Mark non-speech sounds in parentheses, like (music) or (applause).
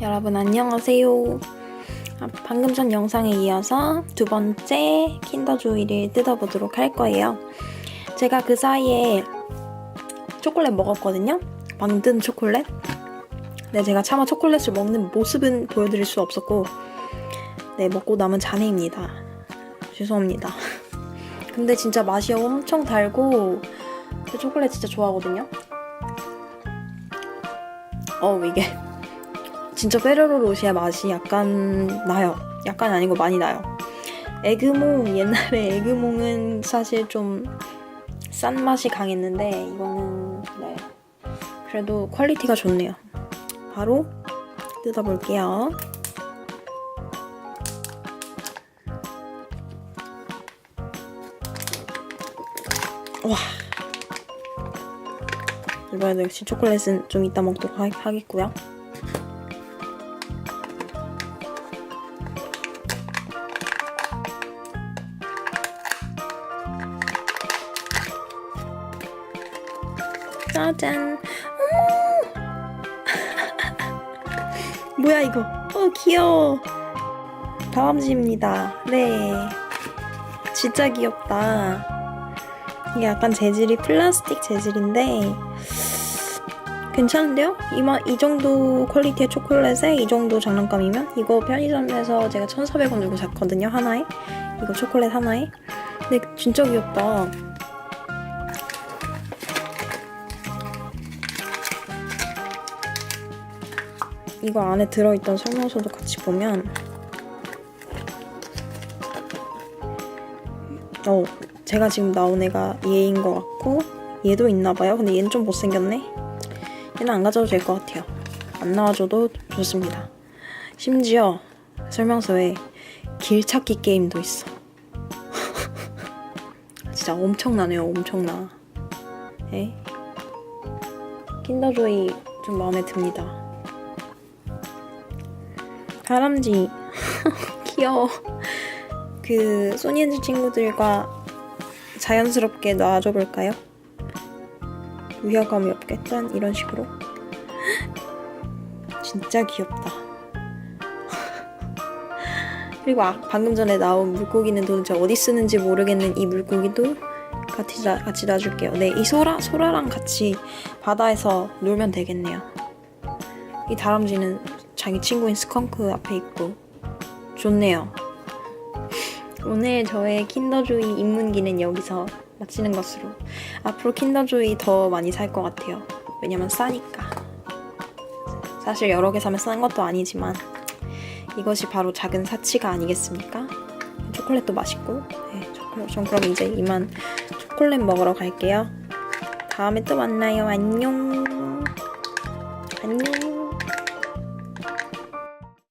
여러분 안녕하세요. 아, 방금 전 영상에 이어서 두 번째 킨더조이를 뜯어보도록 할 거예요. 제가 그 사이에 초콜릿 먹었거든요. 뜬 초콜릿. 네, 제가 차마 초콜릿을 먹는 모습은 보여드릴 수 없었고, 네, 먹고 남은 잔해입니다. 죄송합니다. (laughs) 근데 진짜 맛이 엄청 달고, 저 초콜릿 진짜 좋아하거든요. 어우, 이게. 진짜 페레로 로시의 맛이 약간 나요. 약간 아니고 많이 나요. 에그몽 옛날에 에그몽은 사실 좀 싼 맛이 강했는데 이거는 네 그래도 퀄리티가 좋네요. 바로 뜯어볼게요. 와 이번에도 역시 초콜릿은 좀 이따 먹도록 하, 하겠고요. 짜잔. 어머. (laughs) 뭐야 이거? 어 귀여워. 다람쥐입니다. 네. 진짜 귀엽다. 이게 약간 재질이 플라스틱 재질인데 괜찮은데요? 이마, 이 정도 퀄리티의 초콜릿에 이 정도 장난감이면 이거 편의점에서 제가 1,400원 주고 샀거든요 하나에 이거 초콜릿 하나에 근데 진짜 귀엽다 이거 안에 들어있던 설명서도 같이 보면 어 제가 지금 나온 애가 얘인 것 같고 얘도 있나봐요. 근데 얘는 좀 못생겼네. 얘는 안 가져도 될 것 같아요. 안 나와줘도 좋습니다. 심지어 설명서에 길찾기 게임도 있어. (laughs) 진짜 엄청나네요 엄청나. 에 킨더조이 좀 마음에 듭니다 다람쥐 (laughs) 귀여워. 그 소니엔즈 친구들과 자연스럽게 놔줘 볼까요? 위화감이 없겠단 이런 식으로. (gasps) 진짜 귀엽다. (laughs) 그리고 아, 방금 전에 나온 물고기는 도대체 어디 쓰는지 모르겠는 이 물고기도 같이, 놔, 같이 놔줄게요. 네 이 소라 소라랑 같이 바다에서 놀면 되겠네요. 이 다람쥐는 자기 친구인 스컹크 앞에 있고 좋네요. 오늘 저의 킨더조이 입문기는 여기서 마치는 것으로 앞으로 킨더조이 더 많이 살 것 같아요. 왜냐면 싸니까. 사실 여러 개 사면 싼 것도 아니지만 이것이 바로 작은 사치가 아니겠습니까? 초콜릿도 맛있고 네, 초콜릿. 전 그럼 이제 이만 초콜릿 먹으러 갈게요. 다음에 또 만나요. 안녕. 안녕.